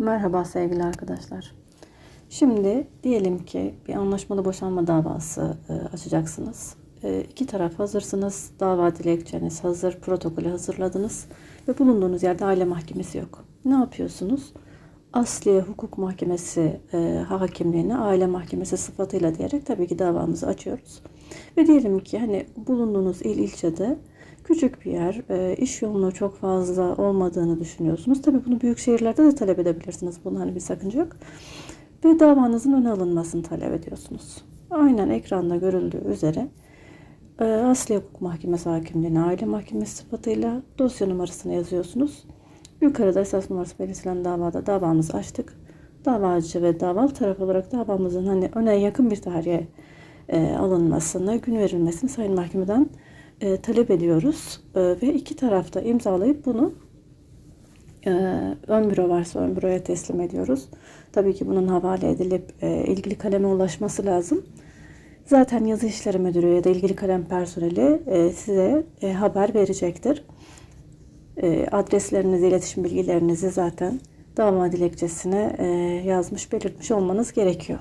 Merhaba sevgili arkadaşlar. Şimdi diyelim ki bir anlaşmalı boşanma davası e, açacaksınız. E, iki taraf hazırsınız. Dava dilekçeniz hazır, protokolü hazırladınız ve bulunduğunuz yerde aile mahkemesi yok. Ne yapıyorsunuz? Asliye Hukuk Mahkemesi e, hakimliğine aile mahkemesi sıfatıyla diyerek tabii ki davanızı açıyoruz. Ve diyelim ki hani bulunduğunuz il ilçede küçük bir yer, e, iş yoğunluğu çok fazla olmadığını düşünüyorsunuz. Tabii bunu büyük şehirlerde de talep edebilirsiniz. Bunun hani bir sakınca yok. Ve davanızın öne alınmasını talep ediyorsunuz. Aynen ekranda görüldüğü üzere e, Asliye Hukuk Mahkemesi hakimliğine aile mahkemesi sıfatıyla dosya numarasını yazıyorsunuz. Yukarıda esas numarası belirtilen davada davamızı açtık. Davacı ve davalı taraf olarak davamızın hani öne yakın bir tarihe e, alınmasını, gün verilmesini Sayın Mahkemeden e, talep ediyoruz. E, ve iki tarafta imzalayıp bunu e, ön büro varsa ön büroya teslim ediyoruz. Tabii ki bunun havale edilip e, ilgili kaleme ulaşması lazım. Zaten yazı işleri müdürü ya da ilgili kalem personeli e, size e, haber verecektir. E, adreslerinizi, iletişim bilgilerinizi zaten dava dilekçesine e, yazmış, belirtmiş olmanız gerekiyor.